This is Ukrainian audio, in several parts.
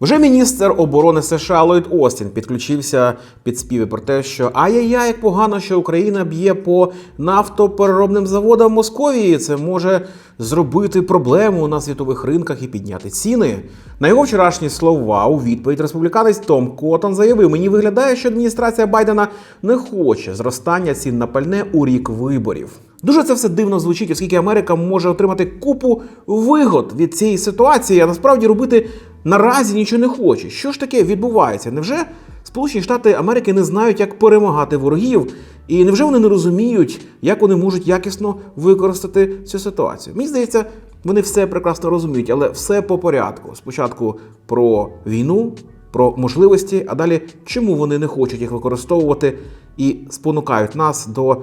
Вже міністр оборони США Ллойд Остін підключився під співи про те, що ай-яй-яй, як погано, що Україна б'є по нафтопереробним заводам Московії. Це може зробити проблему на світових ринках і підняти ціни. На його вчорашні слова у відповідь республіканець Том Коттон заявив: мені виглядає, що адміністрація Байдена не хоче зростання цін на пальне у рік виборів. Дуже це все дивно звучить, оскільки Америка може отримати купу вигод від цієї ситуації, а насправді робити наразі нічого не хоче. Що ж таке відбувається? Невже Сполучені Штати Америки не знають, як перемагати ворогів? І невже вони не розуміють, як вони можуть якісно використати цю ситуацію? Мені здається, вони все прекрасно розуміють, але все по порядку. Спочатку про війну, про можливості, а далі чому вони не хочуть їх використовувати і спонукають нас до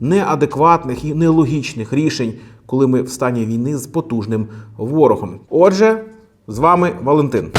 неадекватних і нелогічних рішень, коли ми в стані війни з потужним ворогом. Отже, з вами Валентин.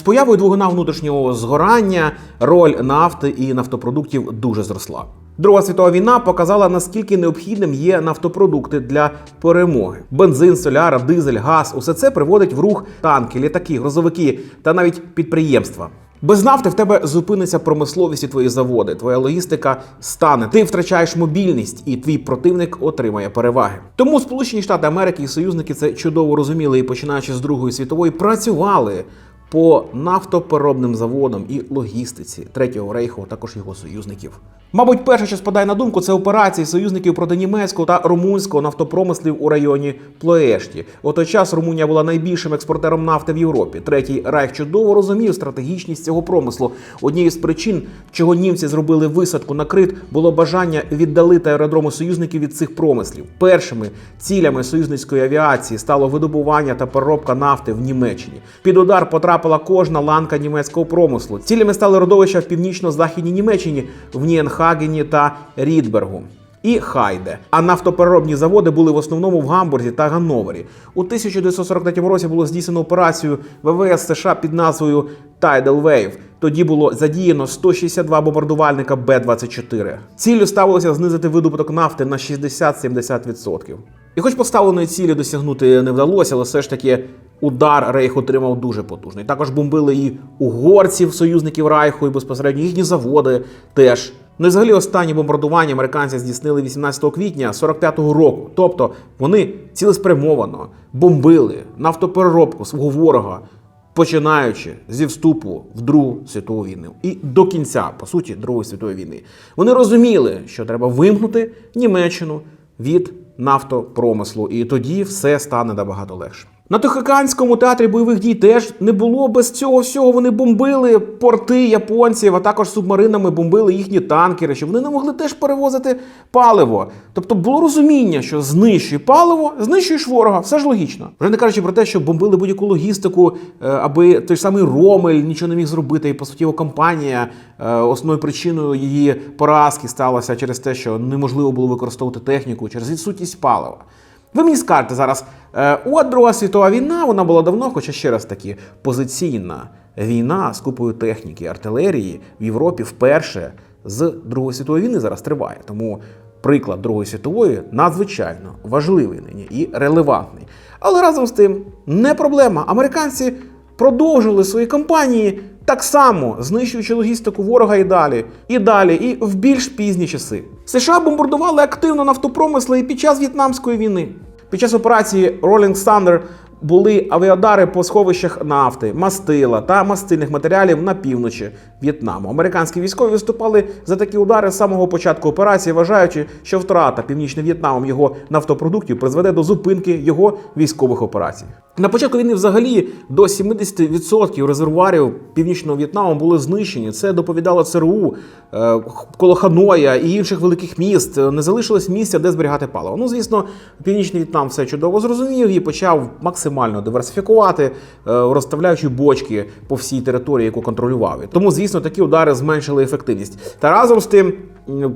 З появою двигуна внутрішнього згорання роль нафти і нафтопродуктів дуже зросла. Друга світова війна показала, наскільки необхідним є нафтопродукти для перемоги. Бензин, соляра, дизель, газ усе це приводить в рух танки, літаки, грузовики та навіть підприємства. Без нафти в тебе зупиниться промисловість і твої заводи. Твоя логістика стане. Ти втрачаєш мобільність, і твій противник отримає переваги. Тому Сполучені Штати Америки і союзники це чудово розуміли і починаючи з Другої світової працювали по нафтопереробним заводам і логістиці Третього рейху, також його союзників. Мабуть, перше, що спадає на думку, це операції союзників проти німецького та румунського нафтопромислів у районі Плоешті. У той час Румунія була найбільшим експортером нафти в Європі. Третій рейх чудово розумів стратегічність цього промислу. Однією з причин, чого німці зробили висадку на Крит, було бажання віддалити аеродроми союзників від цих промислів. Першими цілями союзницької авіації стало видобування та переробка нафти в Німеччині. Під удар потрапила кожна ланка німецького промислу. Цілями стали родовища в північно-західній Німеччині в Ніенхагені та Рідбергу. І Хайде. А нафтопереробні заводи були в основному в Гамбурзі та Ганновері. У 1943 році було здійснено операцію ВВС США під назвою Tidal Wave. Тоді було задіяно 162 бомбардувальника Б-24. Ціллю ставилося знизити видобуток нафти на 60-70%. І хоч поставленої цілі досягнути не вдалося, але все ж таки удар Рейх отримав дуже потужний. Також бомбили і угорців, союзників Райху, і безпосередньо їхні заводи теж. Ну і взагалі останні бомбардування американці здійснили 18 квітня 45-го року. Тобто вони цілеспрямовано бомбили нафтопереробку свого ворога, починаючи зі вступу в Другу світову війну і до кінця, по суті, Другої світової війни. Вони розуміли, що треба вимкнути Німеччину від нафтопромислу, і тоді все стане набагато легше. На Тихоокеанському театрі бойових дій теж не було без цього всього. Вони бомбили порти японців, а також субмаринами бомбили їхні танкери, щоб вони не могли теж перевозити паливо. Тобто було розуміння, що знищуй паливо, знищуєш ворога, все ж логічно. Вже не кажучи про те, що бомбили будь-яку логістику, е, аби той самий Ромель нічого не міг зробити, і по суті його компанія е, основною причиною її поразки сталося через те, що неможливо було використовувати техніку через відсутність палива. Ви мені скажете зараз, е, от Друга світова війна, вона була давно, хоча ще раз таки позиційна війна з купою техніки, артилерії в Європі вперше з Другої світової війни зараз триває. Тому приклад Другої світової надзвичайно важливий нині і релевантний. Але разом з тим не проблема. Американці продовжили свої кампанії так само, знищуючи логістику ворога і далі, і далі, і в більш пізні часи. США бомбардували активно нафтопромисли і під час В'єтнамської війни. Під час операції Rolling Thunder були авіадари по сховищах нафти, мастила та мастильних матеріалів на півночі В'єтнаму. Американські військові виступали за такі удари з самого початку операції, вважаючи, що втрата північним В'єтнамом його нафтопродуктів призведе до зупинки його військових операцій. На початку війни взагалі до 70% резервуарів північного В'єтнаму були знищені. Це доповідало ЦРУ е, коло Ханоя і інших великих міст. Не залишилось місця, де зберігати паливо. Ну, звісно, північний В'єтнам все чудово зрозумів і почав максимально диверсифікувати, е, розставляючи бочки по всій території, яку контролював. Тому, звісно, такі удари зменшили ефективність. Та разом з тим.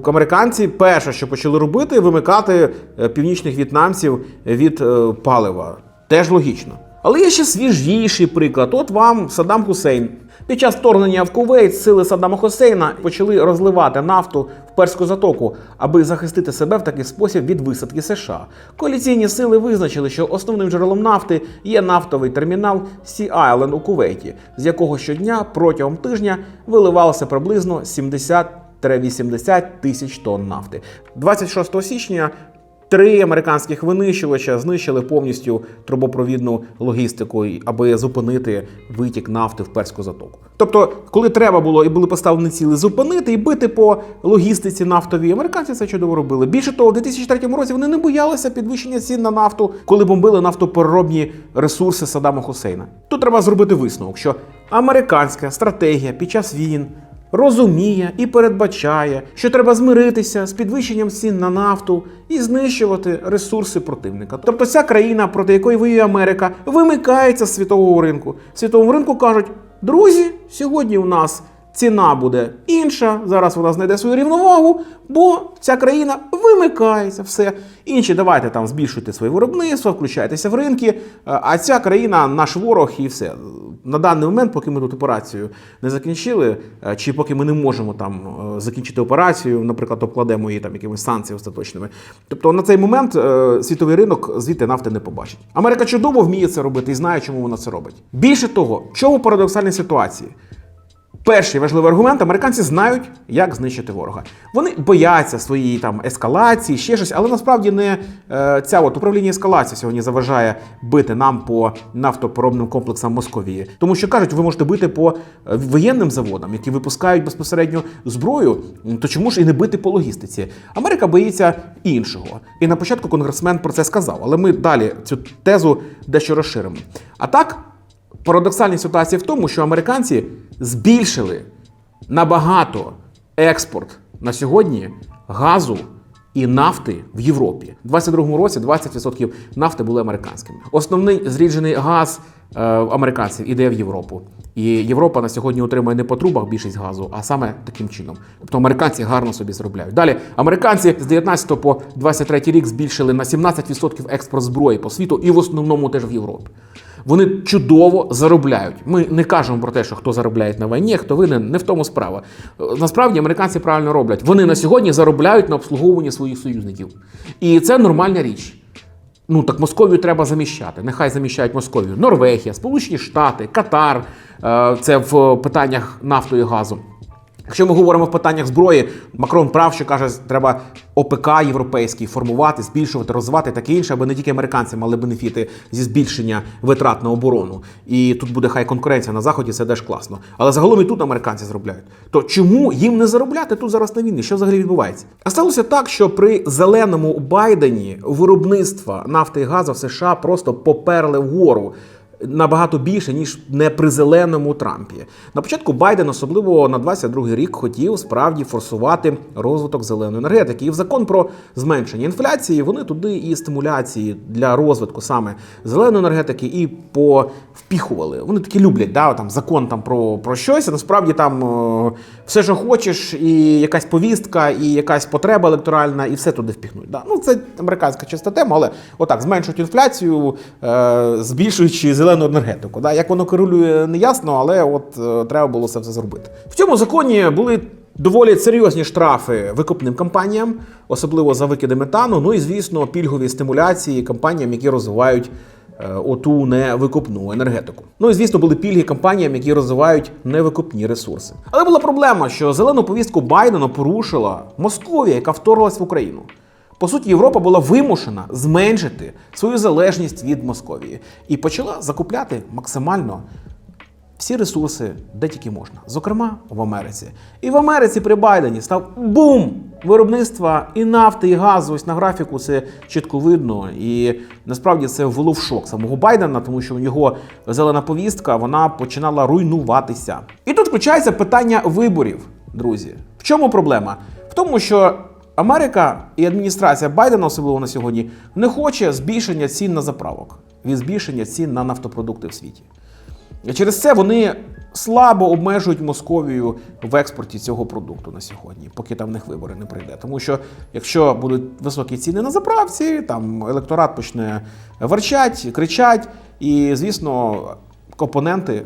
Американці перше, що почали робити, вимикати е, північних в'єтнамців від палива. Теж логічно. Але є ще свіжіший приклад. От вам Саддам Хусейн. Під час вторгнення в Кувейт сили Саддама Хусейна почали розливати нафту в Перську затоку, аби захистити себе в такий спосіб від висадки США. Коаліційні сили визначили, що основним джерелом нафти є нафтовий термінал Сі Айленд у Кувейті, з якого щодня протягом тижня виливалося приблизно 70-80 тисяч тонн нафти. 26 січня Три американських винищувача знищили повністю трубопровідну логістику, аби зупинити витік нафти в перську затоку. Тобто, коли треба було і були поставлені ціли зупинити і бити по логістиці нафтовій, американці це чудово робили. Більше того, в 2003 році вони не боялися підвищення цін на нафту, коли бомбили нафтопереробні ресурси Саддама Хусейна. Тут треба зробити висновок, що американська стратегія під час війн розуміє і передбачає, що треба змиритися з підвищенням цін на нафту і знищувати ресурси противника. Тобто ця країна, проти якої воює Америка, вимикається з світового ринку. Світовому ринку кажуть: друзі, сьогодні у нас. Ціна буде інша. Зараз вона знайде свою рівновагу, бо ця країна вимикається. Все інші давайте там збільшуйте своє виробництво, включайтеся в ринки. А ця країна наш ворог і все. На даний момент, поки ми тут операцію не закінчили, е, чи поки ми не можемо там е, закінчити операцію, наприклад, обкладемо її там якимись санкціями остаточними. Тобто на цей момент е, світовий ринок звідти нафти не побачить. Америка чудово вміє це робити і знає, чому вона це робить. Більше того, в чому парадоксальні ситуація? Перший важливий аргумент: американці знають, як знищити ворога. Вони бояться своєї там ескалації, ще щось, але насправді не е, ця от управління ескалації сьогодні заважає бити нам по нафтопоробним комплексам Московії. Тому що кажуть, ви можете бити по е, воєнним заводам, які випускають безпосередньо зброю. То чому ж і не бити по логістиці? Америка боїться іншого. І на початку конгресмен про це сказав. Але ми далі цю тезу дещо розширимо. А так. Парадоксальна ситуація в тому, що американці збільшили набагато експорт на сьогодні газу і нафти в Європі. У 2022 році 20% нафти були американськими. Основний зріджений газ е, американців іде в Європу. І Європа на сьогодні отримує не по трубах більшість газу, а саме таким чином. Тобто американці гарно собі заробляють. Далі американці з 19 по 23 рік збільшили на 17% експорт зброї по світу і в основному теж в Європі. Вони чудово заробляють. Ми не кажемо про те, що хто заробляє на війні, хто винен, не в тому справа. Насправді американці правильно роблять. Вони на сьогодні заробляють на обслуговуванні своїх союзників. І це нормальна річ. Ну так Московію треба заміщати. Нехай заміщають Московію. Норвегія, Сполучені Штати, Катар. е, Це в питаннях нафтою і газу. Якщо ми говоримо в питаннях зброї, Макрон прав, що каже, треба ОПК європейський формувати, збільшувати, розвивати таке інше, аби не тільки американці мали бенефіти зі збільшення витрат на оборону. І тут буде хай конкуренція на заході, це теж класно. Але загалом і тут американці заробляють. То чому їм не заробляти тут зараз на війні? Що взагалі відбувається? А сталося так, що при зеленому Байдені виробництва нафти і газу в США просто поперли вгору набагато більше, ніж не при зеленому Трампі. На початку Байден, особливо на 22-й рік, хотів справді форсувати розвиток зеленої енергетики. І в закон про зменшення інфляції вони туди і стимуляції для розвитку саме зеленої енергетики і повпіхували. Вони такі люблять, да, там закон там про, про щось. а Насправді там все, що хочеш, і якась повістка, і якась потреба електоральна, і все туди впіхнуть. Да. Ну це американська чиста тема, але отак зменшують інфляцію, е, збільшуючи зелену енергетику. Да? Як воно керулює, не ясно, але от е, треба було це все зробити. В цьому законі були доволі серйозні штрафи викупним компаніям, особливо за викиди метану. Ну і звісно, пільгові стимуляції компаніям, які розвивають. е, Оту невикупну енергетику. Ну і звісно, були пільги компаніям, які розвивають невикупні ресурси. Але була проблема, що зелену повістку Байдена порушила Московія, яка вторглась в Україну. По суті, Європа була вимушена зменшити свою залежність від Московії і почала закупляти максимально всі ресурси, де тільки можна, зокрема в Америці. І в Америці при Байдені став бум виробництва і нафти, і газу. Ось на графіку це чітко видно. І насправді це ввело в шок самого Байдена, тому що його зелена повістка вона починала руйнуватися. І тут включається питання виборів, друзі. В чому проблема? В тому, що Америка і адміністрація Байдена, особливо на сьогодні, не хоче збільшення цін на заправок від збільшення цін на нафтопродукти в світі. І через це вони слабо обмежують Московію в експорті цього продукту на сьогодні, поки там в них вибори не прийде. Тому що якщо будуть високі ціни на заправці, там електорат почне верчать, кричать, і звісно, опоненти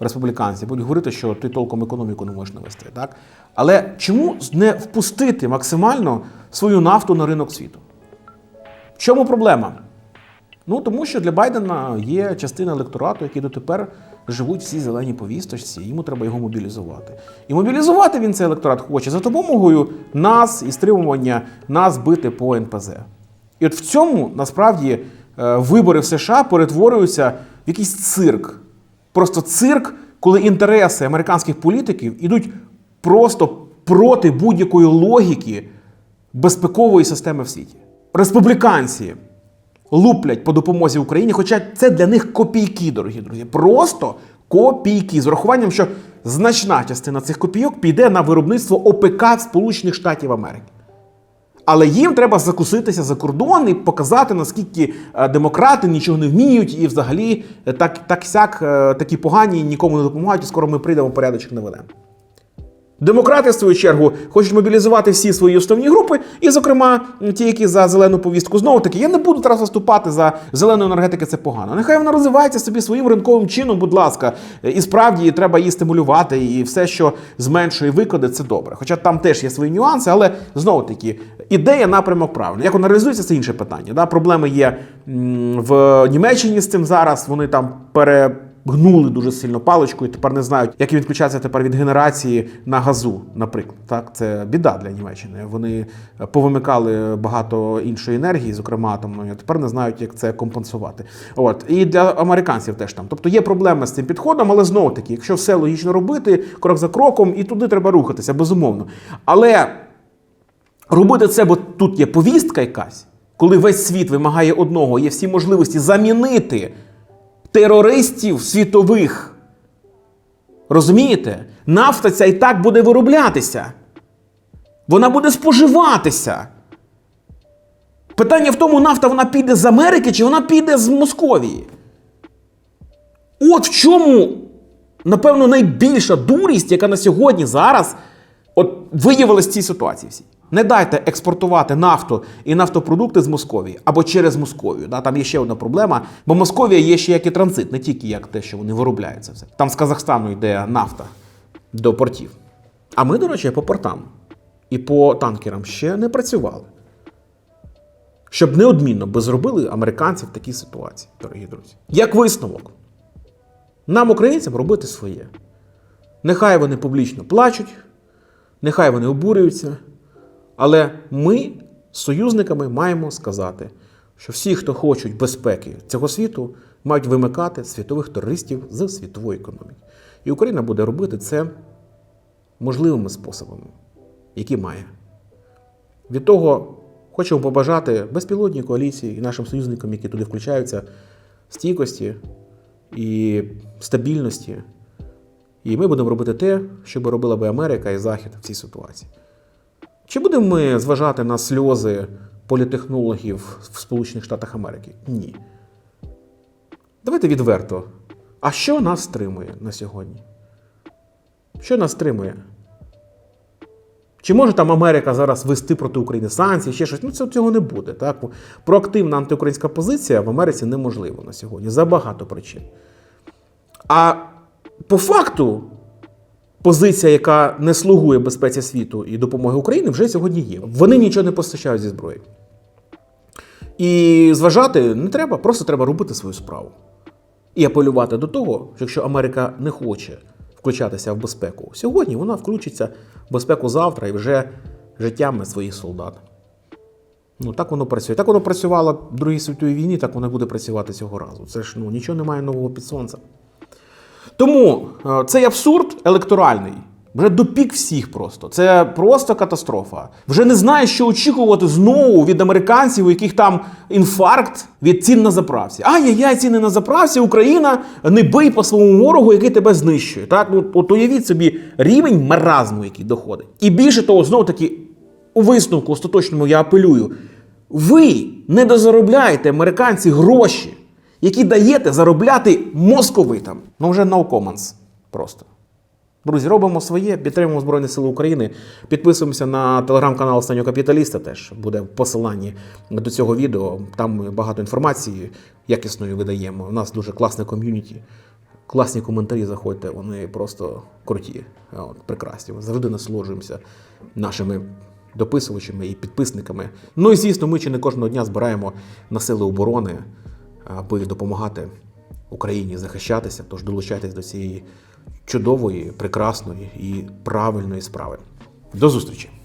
республіканці будуть говорити, що ти толком економіку не можеш навести. Так? Але чому не впустити максимально свою нафту на ринок світу? В чому проблема? Ну тому що для Байдена є частина електорату, які дотепер живуть всі зелені повісточці, йому треба його мобілізувати. І мобілізувати він цей електорат хоче за допомогою нас і стримування нас бити по НПЗ. І от в цьому насправді е, вибори в США перетворюються в якийсь цирк. Просто цирк, коли інтереси американських політиків ідуть просто проти будь-якої логіки безпекової системи в світі. Республіканці луплять по допомозі Україні, хоча це для них копійки, дорогі друзі. Просто копійки. З урахуванням, що значна частина цих копійок піде на виробництво ОПК Сполучених Штатів Америки. Але їм треба закуситися за кордон і показати, наскільки е, демократи нічого не вміють, і взагалі е, так, так сяк е, такі погані нікому не допомагають, і скоро ми прийдемо порядочок наведемо. Демократи, в свою чергу, хочуть мобілізувати всі свої основні групи, і, зокрема, ті, які за зелену повістку. Знову таки, я не буду зараз виступати за зелену енергетику, це погано. Нехай вона розвивається собі своїм ринковим чином, будь ласка. І справді треба її стимулювати, і все, що зменшує викиди, це добре. Хоча там теж є свої нюанси, але знову таки, ідея, напрямок правильний. Як вона реалізується, це інше питання. Да? Проблеми є в Німеччині з цим зараз. Вони там пере гнули дуже сильно паличку і тепер не знають, як відключатися тепер від генерації на газу, наприклад. Так, це біда для Німеччини. Вони повимикали багато іншої енергії, зокрема атомної, тепер не знають, як це компенсувати. От і для американців теж там. Тобто є проблеми з цим підходом, але знову таки, якщо все логічно робити, крок за кроком, і туди треба рухатися, безумовно. Але робити це, бо тут є повістка якась, коли весь світ вимагає одного, є всі можливості замінити терористів світових. Розумієте? Нафта ця і так буде вироблятися. Вона буде споживатися. Питання в тому, нафта вона піде з Америки чи вона піде з Московії. От в чому, напевно, найбільша дурість, яка на сьогодні зараз от виявилась в цій ситуації всій. Не дайте експортувати нафту і нафтопродукти з Московії або через Московію. Да, там є ще одна проблема, бо Московія є ще як і транзит, не тільки як те, що вони виробляють це все. Там з Казахстану йде нафта до портів. А ми, до речі, по портам і по танкерам ще не працювали. Щоб неодмінно би зробили американці в такій ситуації, дорогі друзі. Як висновок, нам, українцям, робити своє. Нехай вони публічно плачуть, нехай вони обурюються. Але ми з союзниками маємо сказати, що всі, хто хочуть безпеки цього світу, мають вимикати світових терористів з світової економіки. І Україна буде робити це можливими способами, які має. Від того хочемо побажати безпілотній коаліції і нашим союзникам, які туди включаються, стійкості і стабільності. І ми будемо робити те, що би робила би Америка і Захід в цій ситуації. Чи будемо ми зважати на сльози політехнологів в Сполучених Штатах Америки? Ні. Давайте відверто. А що нас стримує на сьогодні? Що нас стримує? Чи може там Америка зараз вести проти України санкції, ще щось? Ну, цього, не буде. Так? Проактивна антиукраїнська позиція в Америці неможлива на сьогодні за багато причин. А по факту позиція, яка не слугує безпеці світу і допомоги Україні, вже сьогодні є. Вони нічого не постачають зі зброї. І зважати не треба, просто треба робити свою справу. І апелювати до того, що якщо Америка не хоче включатися в безпеку сьогодні, вона включиться в безпеку завтра і вже життями своїх солдат. Ну, так воно працює. Так воно працювало в Другій світовій війні, так воно буде працювати цього разу. Це ж ну, нічого немає нового під сонцем. Тому е, цей абсурд електоральний вже допік всіх просто. Це просто катастрофа. Вже не знаєш, що очікувати знову від американців, у яких там інфаркт від цін на заправці. Ай-яй-яй, ціни на заправці, Україна, не бий по своєму ворогу, який тебе знищує. Так, ну от уявіть собі рівень маразму, який доходить. І більше того, знову таки, у висновку остаточному я апелюю. Ви не дозаробляєте американці гроші які даєте заробляти московитам. Ну вже no comments просто. Друзі, робимо своє, підтримуємо Збройні Сили України. Підписуємося на телеграм-канал Останнього Капіталіста. Теж буде в посиланні до цього відео. Там ми багато інформації якісної видаємо. У нас дуже класне ком'юніті. Класні коментарі заходьте, вони просто круті, от, прекрасні. Ми завжди насолоджуємося нашими дописувачами і підписниками. Ну і звісно, ми чи не кожного дня збираємо на сили оборони, аби допомагати Україні захищатися. Тож долучайтесь до цієї чудової, прекрасної і правильної справи. До зустрічі!